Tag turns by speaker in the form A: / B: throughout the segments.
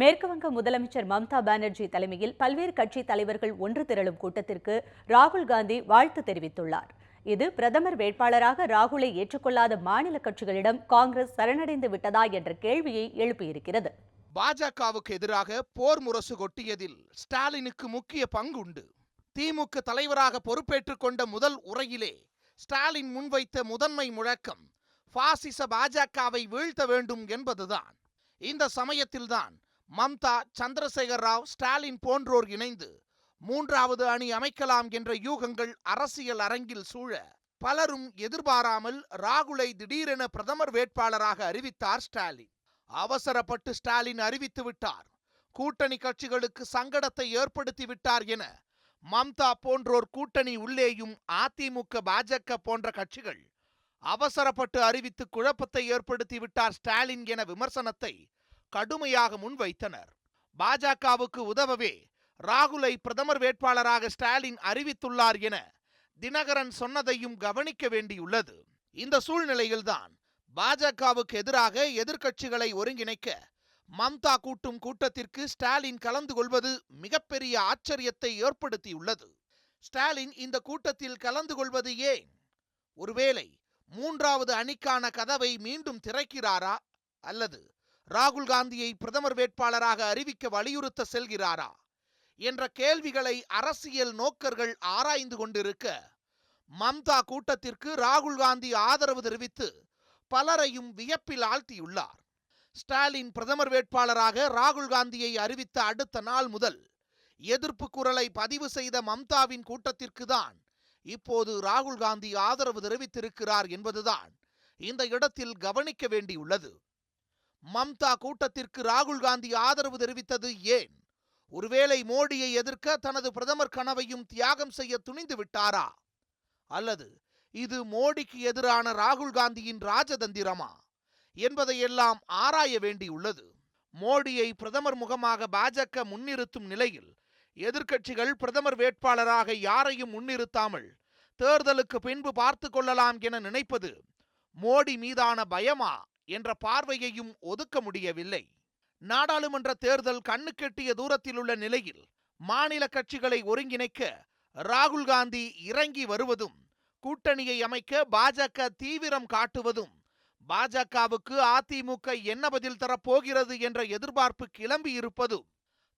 A: மேற்குவங்க முதலமைச்சர் மம்தா பானர்ஜி தலைமையில் பல்வேறு கட்சி தலைவர்கள் ஒன்று திரளும் கூட்டத்திற்கு ராகுல் காந்தி வாழ்த்து தெரிவித்துள்ளார். இது பிரதமர் வேட்பாளராக ராகுலை ஏற்றுக்கொள்ளாத மாநில கட்சிகளிடம் காங்கிரஸ் சரணடைந்து விட்டதா என்ற கேள்வியை எழுப்பியிருக்கிறது.
B: பாஜகவுக்கு எதிராக போர் முரசு கொட்டியதில் ஸ்டாலினுக்கு முக்கிய பங்கு உண்டு திமுக தலைவராக பொறுப்பேற்றுக் கொண்ட முதல் உரையிலே ஸ்டாலின் முன்வைத்த முதன்மை முழக்கம் பாசிச பாஜகவை வீழ்த்த வேண்டும் என்பதுதான். இந்த சமயத்தில்தான் மம்தா சந்திரசேகர் ராவ் ஸ்டாலின் போன்றோர் இணைந்து மூன்றாவது அணி அமைக்கலாம் என்ற யூகங்கள் அரசியல் அரங்கில் சூழ பலரும் எதிர்பாராமல் ராகுலை திடீரென பிரதமர் வேட்பாளராக அறிவித்தார் ஸ்டாலின். அவசரப்பட்டு ஸ்டாலின் அறிவித்து விட்டார். கூட்டணி கட்சிகளுக்கு சங்கடத்தை ஏற்படுத்தி விட்டார் என மம்தா போன்றோர் கூட்டணி உள்ளேயும் அதிமுக பாஜக போன்ற கட்சிகள் அவசரப்பட்டு அறிவித்து குழப்பத்தை ஏற்படுத்தி விட்டார் ஸ்டாலின் என விமர்சனத்தை கடுமையாக முன்வைத்தனர். பாஜகவுக்கு உதவவே ராகுலை பிரதமர் வேட்பாளராக ஸ்டாலின் அறிவித்துள்ளார் என தினகரன் சொன்னதையும் கவனிக்க வேண்டியுள்ளது. இந்த சூழ்நிலையில்தான் பாஜகவுக்கு எதிராக எதிர்க்கட்சிகளை ஒருங்கிணைக்க மம்தா கூட்டும் கூட்டத்திற்கு ஸ்டாலின் கலந்து கொள்வது மிகப்பெரிய ஆச்சரியத்தை ஏற்படுத்தியுள்ளது. ஸ்டாலின் இந்த கூட்டத்தில் கலந்து கொள்வது ஏன்? ஒருவேளை மூன்றாவது அணிக்கான கதவை மீண்டும் திறக்கிறாரா அல்லது ராகுல் காந்தியை பிரதமர் வேட்பாளராக அறிவிக்க வலியுறுத்த செல்கிறாரா என்ற கேள்விகளை அரசியல் நோக்கர்கள் ஆராய்ந்து கொண்டிருக்க மம்தா கூட்டத்திற்கு ராகுல் காந்தி ஆதரவு தெரிவித்து பலரையும் வியப்பில் ஆழ்த்தியுள்ளார். ஸ்டாலின் பிரதமர் வேட்பாளராக ராகுல் காந்தியை அறிவித்த அடுத்த நாள் முதல் எதிர்ப்பு குரலை பதிவு செய்த மம்தாவின் கூட்டத்திற்கு தான் இப்போது ராகுல் காந்தி ஆதரவு தெரிவித்திருக்கிறார் என்பதுதான் இந்த இடத்தில் கவனிக்க வேண்டியுள்ளது. மம்தா கூட்டத்திற்கு ராகுல் காந்தி ஆதரவு தெரிவித்தது ஏன்? ஒருவேளை மோடியை எதிர்க்க தனது பிரதமர் கனவையும் தியாகம் செய்ய துணிந்து விட்டாரா? அல்லது இது மோடிக்கு எதிரான ராகுல் காந்தியின் ராஜதந்திரமா? என்பதையெல்லாம் ஆராய வேண்டியுள்ளது. மோடியை பிரதமர் முகமாக பாஜக முன்னிறுத்தும் நிலையில் எதிர்க்கட்சிகள் பிரதமர் வேட்பாளராக யாரையும் முன்னிறுத்தாமல் தேர்தலுக்கு பின்பு பார்த்து கொள்ளலாம் என நினைப்பது மோடி மீதான பயமா? என்ற பார்வையையும் ஒதுக்க முடியவில்லை. நாடாளுமன்ற தேர்தல் கண்ணுக்கெட்டிய தூரத்தில் உள்ள நிலையில் மாநில கட்சிகளை ஒருங்கிணைக்க ராகுல் காந்தி இறங்கி வருவதும் கூட்டணியை அமைக்க பாஜக தீவிரம் காட்டுவதும் பாஜகவுக்கு அதிமுக என்ன பதில் தரப்போகிறது என்ற எதிர்பார்ப்பு கிளம்பி இருப்பதும்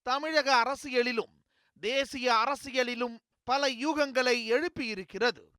B: தமிழக அரசியலிலும் தேசிய அரசியலிலும் பல யூகங்களை எழுப்பியிருக்கிறது.